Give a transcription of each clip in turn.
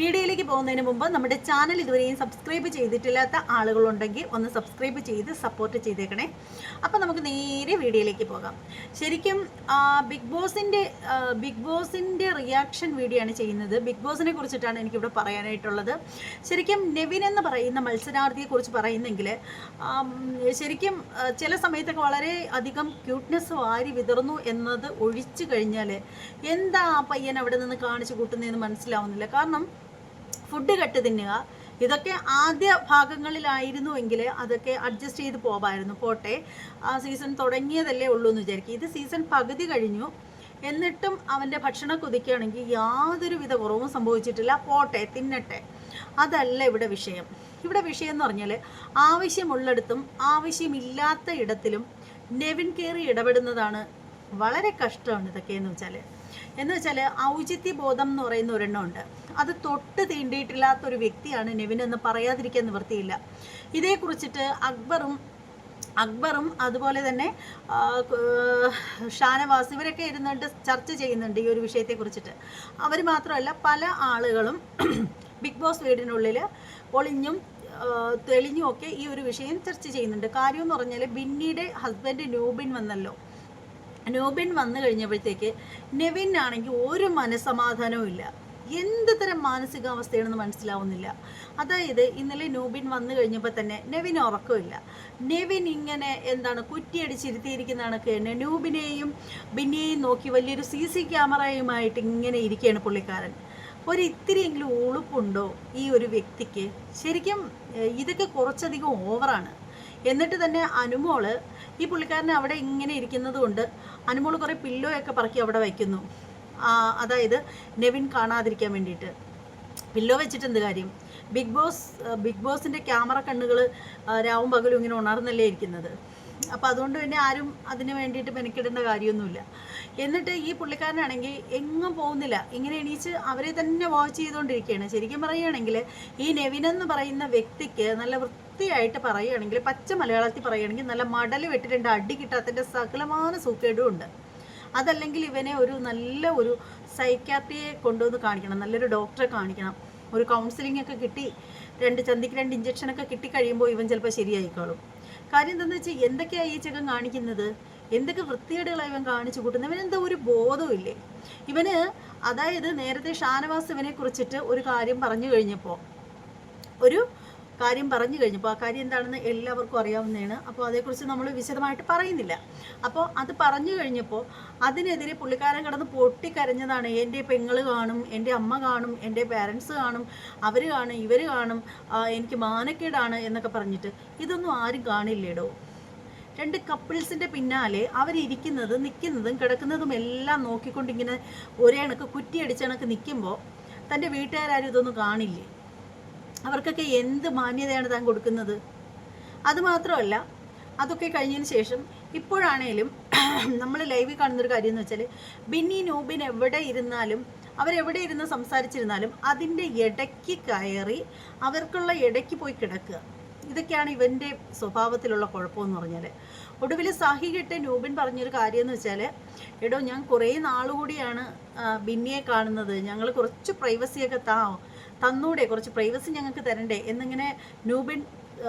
വീഡിയോയിലേക്ക് പോകുന്നതിന് മുമ്പ് നമ്മുടെ ചാനൽ ഇതുവരെയും സബ്സ്ക്രൈബ് ചെയ്തിട്ടില്ലാത്ത ആളുകളുണ്ടെങ്കിൽ ഒന്ന് സബ്സ്ക്രൈബ് ചെയ്ത് സപ്പോർട്ട് ചെയ്തേക്കണേ. അപ്പോൾ നമുക്ക് നേരെ വീഡിയോയിലേക്ക് പോകാം. ശരിക്കും ബിഗ് ബോസിന്റെ ബിഗ് ബോസിന്റെ റിയാക്ഷൻ വീഡിയോ ആണ് ചെയ്യുന്നത്. ബിഗ് ബോസിനെ കുറിച്ചിട്ടാണ് എനിക്കിവിടെ പറയാനായിട്ടുള്ളത്. ശരിക്കും നെവിൻ എന്ന് പറയുന്ന മത്സരാർത്ഥിയെക്കുറിച്ച് പറയുന്നെങ്കിൽ ശരിക്കും ചില സമയത്തൊക്കെ വളരെ അധികം ക്യൂട്ട്നെസ് വാരി വിതർന്നു എന്നത് ഒഴിച്ചു കഴിഞ്ഞാൽ എന്താ ആ പയ്യൻ അവിടെ നിന്ന് കാണിച്ചു കൂട്ടുന്നതെന്ന് മനസ്സിലാവുന്നില്ല. കാരണം ഫുഡ് കട്ട് തിന്നുക. ഇതൊക്കെ ആദ്യ ഭാഗങ്ങളിലായിരുന്നു എങ്കിൽ അതൊക്കെ അഡ്ജസ്റ്റ് ചെയ്ത് പോവായിരുന്നു. പോട്ടെ. ആ സീസൺ തുടങ്ങിയതല്ലേ ഉള്ളൂ എന്ന് വിചാരിക്കും. ഇത് സീസൺ പകുതി കഴിഞ്ഞു. എന്നിട്ടും അവന്റെ ഭക്ഷണം കൊതിക്കുകയാണെങ്കിൽ യാതൊരുവിധ കുറവും സംഭവിച്ചിട്ടില്ല. പോട്ടെ തിന്നട്ടെ. അതല്ല ഇവിടെ വിഷയം. ഇവിടെ വിഷയം എന്ന് പറഞ്ഞാൽ ആവശ്യമുള്ളിടത്തും ആവശ്യമില്ലാത്ത ഇടത്തിലും നെവിൻ കയറി ഇടപെടുന്നതാണ് വളരെ കഷ്ടമാണ് ഇതൊക്കെ എന്ന് വെച്ചാൽ എന്ന് വെച്ചാൽ ഔചിത്യ ബോധം എന്ന് പറയുന്ന ഒരെണ്ണം ഉണ്ട്. അത് തൊട്ട് തീണ്ടിയിട്ടില്ലാത്ത ഒരു വ്യക്തിയാണ് നെവിൻ എന്ന് പറയാതിരിക്കാൻ നിവൃത്തിയില്ല. ഇതേക്കുറിച്ചിട്ട് അക്ബറും അക്ബറും അതുപോലെ തന്നെ ഷാനവാസ് ഇവരൊക്കെ ഇരുന്നിട്ട് ചർച്ച ചെയ്യുന്നുണ്ട് ഈ ഒരു വിഷയത്തെ കുറിച്ചിട്ട്. അവർ മാത്രമല്ല പല ആളുകളും ബിഗ് ബോസ് വീടിനുള്ളിൽ ഒളിഞ്ഞും തെളിഞ്ഞുമൊക്കെ ഈ ഒരു വിഷയം ചർച്ച ചെയ്യുന്നുണ്ട്. കാര്യം എന്ന് പറഞ്ഞാൽ ബിന്നിയുടെ ഹസ്ബൻഡ് ന്യൂബിൻ വന്നല്ലോ. നൂബിൻ വന്നു കഴിഞ്ഞപ്പോഴത്തേക്ക് നെവിൻ ആണെങ്കിൽ ഒരു മനസമാധാനവും ഇല്ല. എന്ത് തരം മാനസികാവസ്ഥയാണെന്ന് മനസ്സിലാവുന്നില്ല. അതായത് ഇന്നലെ നൂബിൻ വന്നു കഴിഞ്ഞപ്പോൾ തന്നെ നെവിൻ ഉറക്കമില്ല. നെവിൻ ഇങ്ങനെ എന്താണ് കുറ്റിയടിച്ചിരുത്തിയിരിക്കുന്ന കണക്ക് നൂബിനെയും ബിന്നെയും നോക്കി വലിയൊരു സി സി ക്യാമറയുമായിട്ട് ഇങ്ങനെ ഇരിക്കുകയാണ് പുള്ളിക്കാരൻ. ഒരു ഇത്തിരിയെങ്കിലും ഉളുപ്പുണ്ടോ ഈ ഒരു വ്യക്തിക്ക്? ശരിക്കും ഇതൊക്കെ കുറച്ചധികം ഓവറാണ് എന്നിട്ട് തന്നെ അനുമോൾ ഈ പുള്ളിക്കാരനെ അവിടെ ഇങ്ങനെ ഇരിക്കുന്നത് കൊണ്ട് അനുമോൾ കുറേ പില്ലോയൊക്കെ പറക്കി അവിടെ വയ്ക്കുന്നു അതായത് നെവിൻ കാണാതിരിക്കാൻ വേണ്ടിയിട്ട്. പില്ലോ വെച്ചിട്ട് എന്ത് കാര്യം? ബിഗ് ബോസ് ബിഗ് ബോസിന്റെ ക്യാമറ കണ്ണുകൾ രാവും പകലും ഇങ്ങനെ ഉണർന്നല്ലേ ഇരിക്കുന്നത്. അപ്പോൾ അതുകൊണ്ട് തന്നെ ആരും അതിന് വേണ്ടിയിട്ട് മെനക്കിടേണ്ട കാര്യമൊന്നുമില്ല. എന്നിട്ട് ഈ പുള്ളിക്കാരനാണെങ്കിൽ എങ്ങും പോകുന്നില്ല. ഇങ്ങനെ എണീച്ച് അവരെ തന്നെ വാച്ച് ചെയ്തുകൊണ്ടിരിക്കുകയാണ്. ശരിക്കും പറയുകയാണെങ്കിൽ ഈ നെവിൻ എന്ന് പറയുന്ന വ്യക്തിക്ക് നല്ല വൃത്തിയായിട്ട് പറയുകയാണെങ്കിൽ പച്ച മലയാളത്തിൽ പറയുകയാണെങ്കിൽ നല്ല മടൽ വെട്ടിട്ടുണ്ട് അടി കിട്ടാത്തതിന്റെ സകലമായ സൂക്കേടും ഉണ്ട്. അതല്ലെങ്കിൽ ഇവനെ ഒരു നല്ല ഒരു സൈക്കാട്രിയെ കൊണ്ടുവന്ന് കാണിക്കണം. നല്ലൊരു ഡോക്ടറെ കാണിക്കണം. ഒരു കൗൺസിലിംഗ് ഒക്കെ കിട്ടി രണ്ട് ചന്തിക്ക് രണ്ട് ഇഞ്ചക്ഷനൊക്കെ കിട്ടിക്കഴിയുമ്പോൾ ഇവൻ ചിലപ്പോൾ ശരിയായിക്കോളും. കാര്യം എന്താണെന്ന് വെച്ചാൽ എന്തൊക്കെയാണ് ഈ ചെക്കൻ കാണിക്കുന്നത്? എന്തൊക്കെ വൃത്തികേടുകളാണ് ഇവൻ കാണിച്ചു കൂട്ടുന്നത് ഇവനെന്താ ഒരു ബോധവും ഇല്ലേ? ഇവന് അതായത് നേരത്തെ ഷാനവാസ് ഇവനെ കുറിച്ചിട്ട് ഒരു കാര്യം പറഞ്ഞു കഴിഞ്ഞപ്പോൾ ഒരു കാര്യം പറഞ്ഞു കഴിഞ്ഞപ്പോൾ ആ കാര്യം എന്താണെന്ന് എല്ലാവർക്കും അറിയാവുന്നതാണ്. അപ്പോൾ അതേക്കുറിച്ച് നമ്മൾ വിശദമായിട്ട് പറയുന്നില്ല. അപ്പോൾ അത് പറഞ്ഞു കഴിഞ്ഞപ്പോൾ അതിനെതിരെ പുള്ളിക്കാരൻ കിടന്ന് പൊട്ടിക്കരഞ്ഞതാണ്. എന്റെ പെങ്ങൾ കാണും എന്റെ അമ്മ കാണും എന്റെ പാരൻസ് കാണും അവർ കാണും ഇവർ കാണും എനിക്ക് മാനക്കേടാണ് എന്നൊക്കെ പറഞ്ഞിട്ട് ഇതൊന്നും ആരും കാണില്ലേടോ? രണ്ട് കപ്പിൾസിന്റെ പിന്നാലെ അവരിരിക്കുന്നതും നിൽക്കുന്നതും കിടക്കുന്നതും എല്ലാം നോക്കിക്കൊണ്ടിങ്ങനെ ഒരേ കണക്ക് കുറ്റിയടിച്ച കണക്ക് നിൽക്കുമ്പോൾ തന്റെ വീട്ടുകാരും ഇതൊന്നും കാണില്ലേ? അവർക്കൊക്കെ എന്ത് മാന്യതയാണ് താൻ കൊടുക്കുന്നത്? അതുമാത്രമല്ല അതൊക്കെ കഴിഞ്ഞതിന് ശേഷം ഇപ്പോഴാണേലും നമ്മൾ ലൈവിൽ കാണുന്നൊരു കാര്യം എന്ന് വെച്ചാൽ ബിന്നി നൂബിൻ എവിടെ ഇരുന്നാലും അവരെവിടെ ഇരുന്ന് സംസാരിച്ചിരുന്നാലും അതിന്റെ ഇടയ്ക്ക് കയറി അവർക്കുള്ള ഇടയ്ക്ക് പോയി കിടക്കുക. ഇതൊക്കെയാണ് ഇവന്റെ സ്വഭാവത്തിലുള്ള കുഴപ്പമെന്ന് പറഞ്ഞാൽ ഒടുവിൽ സാഹി കിട്ട് നൂബിൻ പറഞ്ഞൊരു കാര്യം എന്ന് വെച്ചാൽ എടോ ഞാൻ കുറേ നാളുകൂടിയാണ് ബിന്നിയെ കാണുന്നത്. ഞങ്ങൾ കുറച്ച് പ്രൈവസിയൊക്കെ താ തന്നൂടെ കുറച്ച് പ്രൈവസി ഞങ്ങൾക്ക് തരണ്ടേ എന്നിങ്ങനെ നൂബിൻ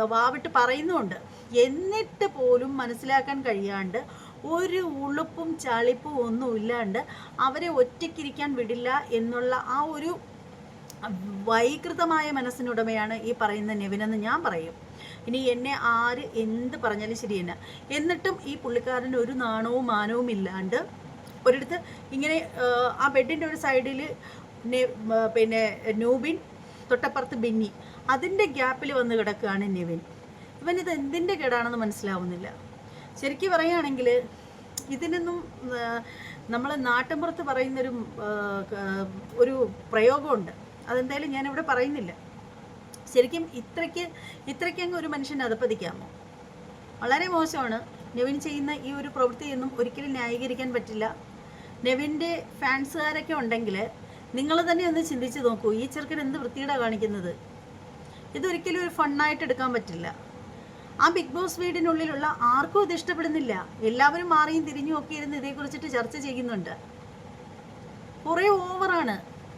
വാവിട്ട് പറയുന്നുമുണ്ട് എന്നിട്ട് പോലും മനസ്സിലാക്കാൻ കഴിയാണ്ട് ഒരു ഉളുപ്പും ചളിപ്പും ഒന്നും ഇല്ലാണ്ട് അവരെ ഒറ്റയ്ക്കിരിക്കാൻ വിടില്ല എന്നുള്ള ആ ഒരു വൈകൃതമായ മനസ്സിനുടമയാണ് ഈ പറയുന്ന നെവിനെന്ന് ഞാൻ പറയും. ഇനി എന്നെ ആര് എന്ത് പറഞ്ഞാലും ശരി തന്നെ എന്നിട്ടും ഈ പുള്ളിക്കാരന് ഒരു നാണവും മാനവും ഇല്ലാണ്ട് ഒരിടത്ത് ഇങ്ങനെ ആ ബെഡിന്റെ ഒരു സൈഡിൽ പിന്നെ നൂബിൻ തൊട്ടപ്പുറത്ത് ബിന്നി. അതിന്റെ ഗ്യാപ്പിൽ വന്ന് കിടക്കുകയാണ് നിവിൻ. ഇവൻ ഇത് എന്തിന്റെ കേടാണെന്ന് മനസ്സിലാവുന്നില്ല. ശരിക്കും പറയുകയാണെങ്കിൽ ഇതിനൊന്നും നമ്മൾ നാട്ടിൻപുറത്ത് പറയുന്നൊരു ഒരു പ്രയോഗമുണ്ട്. അതെന്തായാലും ഞാനിവിടെ പറയുന്നില്ല. ശരിക്കും ഇത്രയ്ക്ക് ഇത്രയ്ക്കങ്ങ് ഒരു മനുഷ്യനെ അതപ്പതിക്കാമോ വളരെ മോശമാണ്. നെവിൻ ചെയ്യുന്ന ഈ ഒരു പ്രവൃത്തിയൊന്നും ഒരിക്കലും ന്യായീകരിക്കാൻ പറ്റില്ല. നെവിന്റെ ഫാൻസുകാരൊക്കെ ഉണ്ടെങ്കിൽ നിങ്ങൾ തന്നെ ഒന്ന് ചിന്തിച്ച് നോക്കൂ ഈ ചെറുക്കൻ എന്ത് വൃത്തിയുടെ കാണിക്കുന്നത്? ഇതൊരിക്കലും ഒരു ഫണ്ണായിട്ട് എടുക്കാൻ പറ്റില്ല. ആ ബിഗ് ബോസ് വീടിനുള്ളിലുള്ള ആർക്കും ഇത് ഇഷ്ടപ്പെടുന്നില്ല. എല്ലാവരും മാറിയും തിരിഞ്ഞും ഒക്കെ ഇരുന്ന് ഇതേക്കുറിച്ചിട്ട് ചർച്ച ചെയ്യുന്നുണ്ട്. കുറേ ഓവറാണ്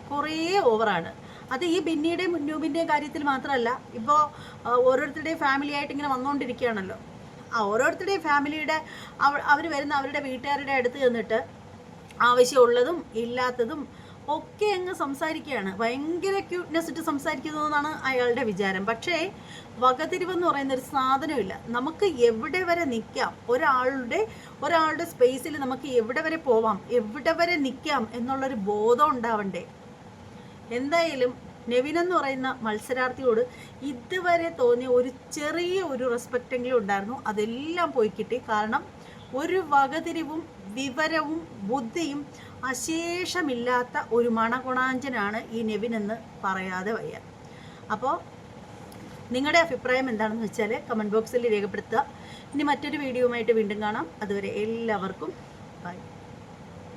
കുറേ ഓവറാണ്. അത് ഈ ബിന്നിയുടെയും മുന്നൂബിന്റെയും കാര്യത്തിൽ മാത്രമല്ല ഇപ്പോൾ ഓരോരുത്തരുടെയും ഫാമിലി ആയിട്ട് ഇങ്ങനെ വന്നുകൊണ്ടിരിക്കുകയാണല്ലോ ആ ഓരോരുത്തരുടെയും ഫാമിലിയുടെ അവർ വരുന്ന അവരുടെ വീട്ടുകാരുടെ അടുത്ത് ചെന്നിട്ട് ആവശ്യമുള്ളതും ഇല്ലാത്തതും ഒക്കെ അങ്ങ് സംസാരിക്കുകയാണ്. ഭയങ്കര ക്യൂട്ട്നെസ് ഇട്ട് സംസാരിക്കുന്നു എന്നാണ് അയാളുടെ വിചാരം. പക്ഷേ വകതിരിവെന്ന് പറയുന്ന ഒരു സാധനമില്ല നമുക്ക് എവിടെ വരെ നിൽക്കാം ഒരാളുടെ ഒരാളുടെ സ്പേസിൽ നമുക്ക് എവിടെ വരെ പോവാം? എവിടെ വരെ നിൽക്കാം എന്നുള്ളൊരു ബോധം ഉണ്ടാവണ്ടേ? എന്തായാലും നെവിൻ എന്ന് പറയുന്ന മത്സരാർത്ഥിയോട് ഇതുവരെ തോന്നിയ ഒരു ചെറിയ ഒരു റെസ്പെക്റ്റെങ്കിലും ഉണ്ടായിരുന്നു. അതെല്ലാം പോയി കിട്ടി. കാരണം ഒരു വകതിരിവും വിവരവും ബുദ്ധിയും അശേഷമില്ലാത്ത ഒരു മണഗുണാഞ്ചനാണ് ഈ നെവിൻ എന്ന് പറയാതെ വയ്യ. അപ്പോൾ നിങ്ങളുടെ അഭിപ്രായം എന്താണെന്ന് വെച്ചാൽ കമന്റ് ബോക്സിൽ രേഖപ്പെടുത്തുക. ഇനി മറ്റൊരു വീഡിയോയുമായിട്ട് വീണ്ടും കാണാം. അതുവരെ എല്ലാവർക്കും ബൈ